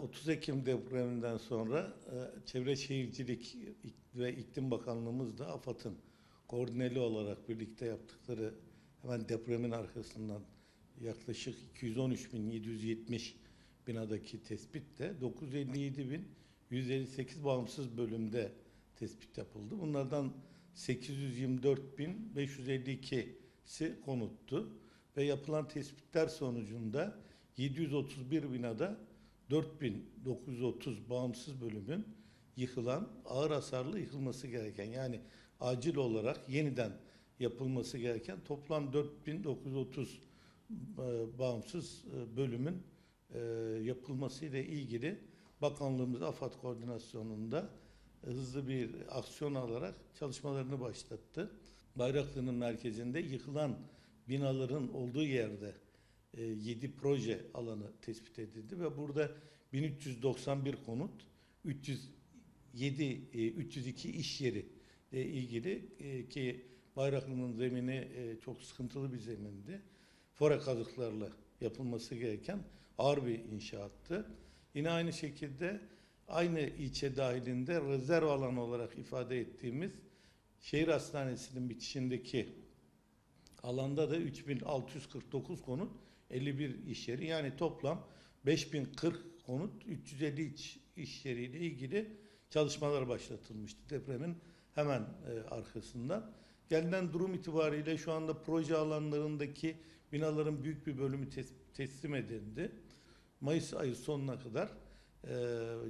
30 Ekim depreminden sonra e, Çevre Şehircilik ve İklim Bakanlığımız da AFAD'ın koordineli olarak birlikte yaptıkları hemen depremin arkasından yaklaşık 213.770 binadaki tespitte 957.158 bağımsız bölümde tespit yapıldı. Bunlardan 824.552'si konuttu ve yapılan tespitler sonucunda 731 binada 4930 bağımsız bölümün yıkılan, ağır hasarlı yıkılması gereken yani acil olarak yeniden yapılması gereken toplam 4930 e, bağımsız e, bölümün e, yapılması ile ilgili Bakanlığımız AFAD koordinasyonunda hızlı bir aksiyon alarak çalışmalarını başlattı. Bayraklı'nın merkezinde yıkılan binaların olduğu yerde 7 proje alanı tespit edildi ve burada 1391 konut, 307 302 iş yeri ile ilgili e, ki Bayraklı'nın zemini e, çok sıkıntılı bir zemindi. Fore kazıklarla yapılması gereken ağır bir inşaattı. Yine aynı şekilde aynı ilçe dahilinde rezerv alan olarak ifade ettiğimiz şehir hastanesinin bitişindeki alanda da 3649 konut 51 iş yeri yani toplam 5040 konut 350 iş, iş yeriyle ilgili çalışmalar başlatılmıştı depremin hemen e, arkasından. Gelinen durum itibariyle şu anda proje alanlarındaki binaların büyük bir bölümü tes- teslim edildi. Mayıs ayı sonuna kadar e,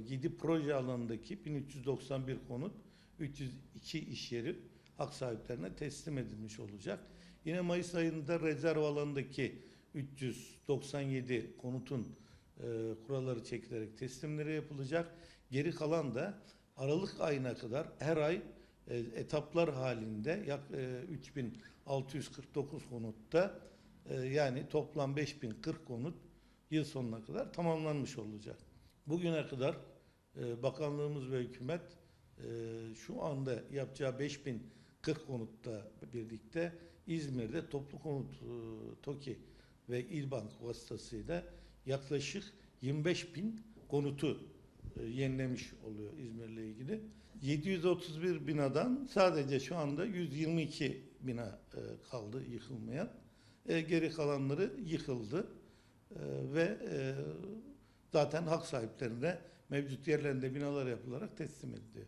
7 proje alanındaki 1391 konut 302 iş yeri hak sahiplerine teslim edilmiş olacak. Yine Mayıs ayında rezerv alanındaki 397 konutun e, kuralları çekilerek teslimleri yapılacak. Geri kalan da Aralık ayına kadar her ay e, etaplar halinde yak e, 3649 konutta e, yani toplam 5040 konut yıl sonuna kadar tamamlanmış olacak. Bugüne kadar e, bakanlığımız ve hükümet e, şu anda yapacağı 5040 konutta birlikte İzmir'de toplu konut e, TOKİ ve İlbank vasıtasıyla yaklaşık 25 bin konutu e, yenilemiş oluyor İzmir'le ilgili. 731 binadan sadece şu anda 122 bina e, kaldı yıkılmayan. E, Geri kalanları yıkıldı ve zaten hak sahiplerine mevcut yerlerinde binalar yapılarak teslim ediliyor.